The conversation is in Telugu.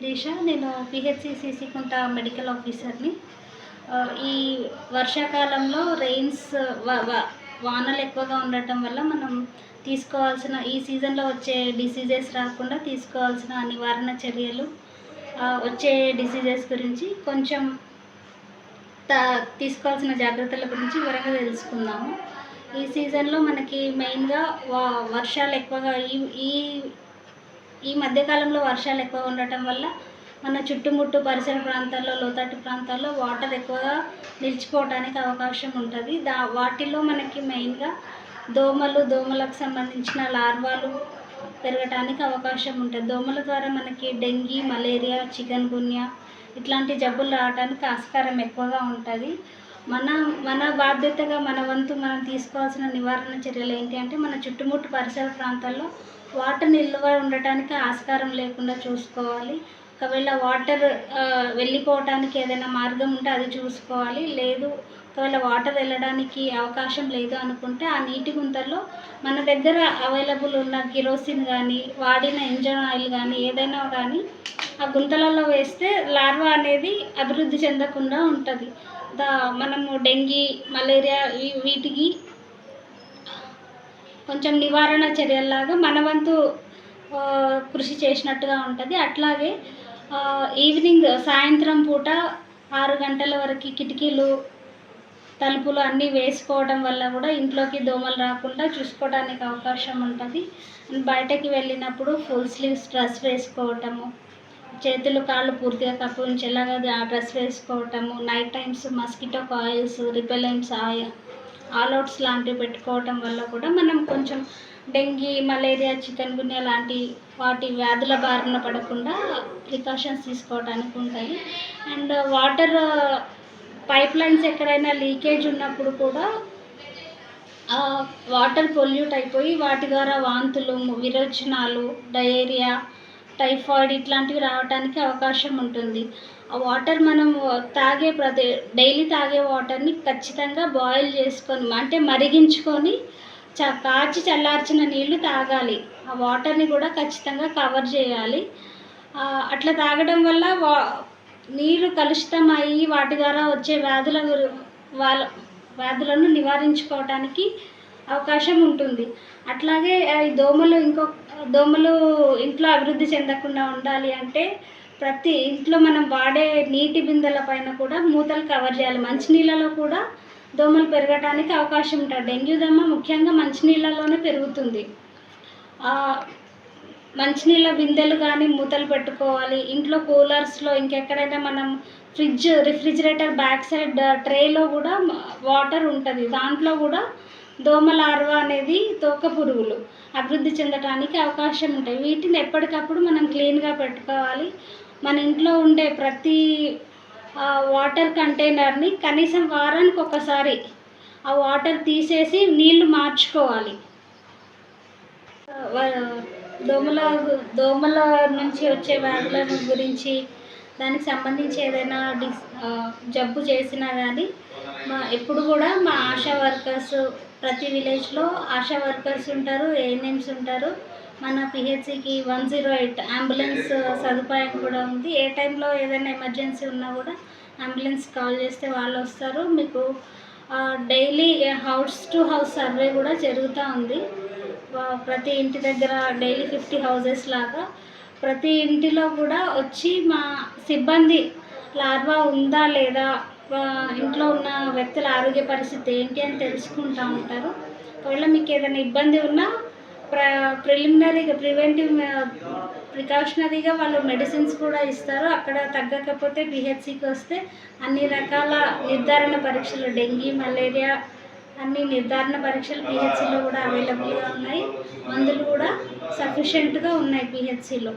శిరీష నేను పిహెచ్సి సిసికుంట మెడికల్ ఆఫీసర్ని. ఈ వర్షాకాలంలో రెయిన్స్ వానలు ఎక్కువగా ఉండటం వల్ల మనం తీసుకోవాల్సిన ఈ సీజన్లో వచ్చే డిసీజెస్ రాకుండా తీసుకోవాల్సిన నివారణ చర్యలు వచ్చే డిసీజెస్ గురించి కొంచెం త- తీసుకోవాల్సిన జాగ్రత్తల గురించి వివరంగా తెలుసుకుందాము. ఈ సీజన్లో మనకి మెయిన్గా వా వర్షాలు ఎక్కువగా ఈ ఈ ఈ మధ్యకాలంలో వర్షాలు ఎక్కువ ఉండటం వల్ల మన చుట్టుముట్టు పరిసర ప్రాంతాల్లో లోతట్టు ప్రాంతాల్లో వాటర్ ఎక్కువగా నిలిచిపోవడానికి అవకాశం ఉంటుంది. దా వాటిల్లో మనకి మెయిన్గా దోమలు దోమలకు సంబంధించిన లార్వాలు పెరగటానికి అవకాశం ఉంటుంది. దోమల ద్వారా మనకి డెంగీ మలేరియా చికెన్ గున్యా ఇట్లాంటి జబ్బులు రావడానికి ఆస్కారం ఎక్కువగా ఉంటుంది. మన మన బాధ్యతగా మన వంతు మనం తీసుకోవాల్సిన నివారణ చర్యలు ఏంటి అంటే మన చుట్టుముట్టు పరిసర ప్రాంతాల్లో వాటర్ నిల్వ ఉండటానికి ఆస్కారం లేకుండా చూసుకోవాలి. ఒకవేళ వాటర్ వెళ్ళిపోవటానికి ఏదైనా మార్గం ఉంటే అది చూసుకోవాలి. లేదు ఒకవేళ వాటర్ వెళ్ళడానికి అవకాశం లేదు అనుకుంటే ఆ నీటి గుంతల్లో మన దగ్గర అవైలబుల్ ఉన్న కిరోసిన్ కానీ వాడిన ఇంజన్ ఆయిల్ కానీ ఏదైనా కానీ ఆ గుంతలలో వేస్తే లార్వా అనేది అభివృద్ధి చెందకుండా ఉంటుంది. దా మనము డెంగీ మలేరియా వీటికి కొంచెం నివారణ చర్యల్లాగా మన వంతు కృషి చేసినట్టుగా ఉంటుంది. అట్లాగే ఈవినింగ్ సాయంత్రం పూట ఆరు గంటల వరకు కిటికీలు తలుపులు అన్నీ వేసుకోవడం వల్ల కూడా ఇంట్లోకి దోమలు రాకుండా చూసుకోవడానికి అవకాశం ఉంటుంది. బయటకి వెళ్ళినప్పుడు ఫుల్ స్లీవ్స్ డ్రెస్ వేసుకోవటము చేతులు కాళ్ళు పూర్తిగా కప్పుంచేలాగా dress వేసుకోవటము night times mosquito coils repellents oil all outs లాంటివి పెట్టుకోవటం వల్ల కూడా మనం కొంచెం డెంగీ మలేరియా చికెన్ గున్యా లాంటి వాటి వ్యాధుల బారిన పడకుండా ప్రికాషన్స్ తీసుకోవడానికి ఉంటాయి. అండ్ వాటర్ పైప్ లైన్స్ ఎక్కడైనా లీకేజ్ ఉన్నప్పుడు కూడా వాటర్ పొల్యూట్ అయిపోయి వాటి ద్వారా వాంతులు విరోచనాలు డయేరియా టైఫాయిడ్ ఇట్లాంటివి రావడానికి అవకాశం ఉంటుంది. ఆ వాటర్ మనం తాగే ప్రతి డైలీ తాగే వాటర్ని ఖచ్చితంగా బాయిల్ చేసుకొని అంటే మరిగించుకొని చ కాచి చల్లార్చిన నీళ్ళు తాగాలి. ఆ వాటర్ని కూడా ఖచ్చితంగా కవర్ చేయాలి. అట్లా తాగడం వల్ల వా నీరు కలుషితం అయ్యి వాటి ద్వారా వచ్చే వ్యాధుల వాళ్ళ వ్యాధులను నివారించుకోవడానికి అవకాశం ఉంటుంది. అట్లాగే ఆ, ఈ దోమలు ఇంకొక దోమలు ఇంట్లో అభివృద్ధి చెందకుండా ఉండాలి అంటే ప్రతి ఇంట్లో మనం వాడే నీటి బిందెల పైన కూడా మూతలు కవర్ చేయాలి. మంచినీళ్ళలో కూడా దోమలు పెరగటానికి అవకాశం ఉంటుంది. డెంగ్యూ దమ్మ ముఖ్యంగా మంచినీళ్ళలోనే పెరుగుతుంది. మంచినీళ్ళ బిందెలు కానీ మూతలు పెట్టుకోవాలి. ఇంట్లో కూలర్స్లో ఇంకెక్కడైనా మనం ఫ్రిడ్జ్ రిఫ్రిజిరేటర్ బ్యాక్ సైడ్ ట్రేలో కూడా వాటర్ ఉంటుంది. దాంట్లో కూడా దోమలార్వ అనేది తోక పురుగులు. అభివృద్ధి చెందటానికి అవకాశం ఉంటాయి. వీటిని ఎప్పటికప్పుడు మనం క్లీన్గా పెట్టుకోవాలి. మన ఇంట్లో ఉండే ప్రతి వాటర్ కంటైనర్ని కనీసం వారానికి ఒకసారి ఆ వాటర్ తీసేసి నీళ్ళు మార్చుకోవాలి. వ- దోమల దోమల నుంచి వచ్చే వ్యాధుల గురించి దానికి సంబంధించి ఏదైనా డిస్ జబ్బు చేసినా కానీ మా ఎప్పుడు కూడా మా ఆశా వర్కర్స్ ప్రతి విలేజ్లో ఆశా వర్కర్స్ ఉంటారు ఏఎన్ఎంస్ ఉంటారు. మన పిహెచ్సికి వన్ జీరో ఎయిట్ అంబులెన్స్ సదుపాయం కూడా ఉంది. ఏ టైంలో ఏదైనా ఎమర్జెన్సీ ఉన్నా కూడా అంబులెన్స్ కాల్ చేస్తే వాళ్ళు వస్తారు. మీకు daily house to house survey కూడా జరుగుతూ ఉంది. ప్రతి ఇంటి దగ్గర డైలీ ఫిఫ్టీ హౌజెస్ లాగా. ప్రతి ఇంటిలో కూడా వచ్చి మా సిబ్బంది లార్వా ఉందా లేదా ఇంట్లో ఉన్న వ్యక్తుల ఆరోగ్య పరిస్థితి ఏంటి అని తెలుసుకుంటూ ఉంటారు. ఒకవేళ మీకు ఏదైనా ఇబ్బంది ఉన్నా ప్ర ప్రిలిమినరీగా ప్రివెంటివ్ ప్రికాషనరీగా వాళ్ళు మెడిసిన్స్ కూడా ఇస్తారు. అక్కడ తగ్గకపోతే పిహెచ్సికి వస్తే అన్ని రకాల నిర్ధారణ పరీక్షలు డెంగీ మలేరియా అన్ని నిర్ధారణ పరీక్షలు పిహెచ్సిలో కూడా అవైలబుల్గా ఉన్నాయి. మందులు కూడా సఫిషియెంట్గా ఉన్నాయి పిహెచ్సిలో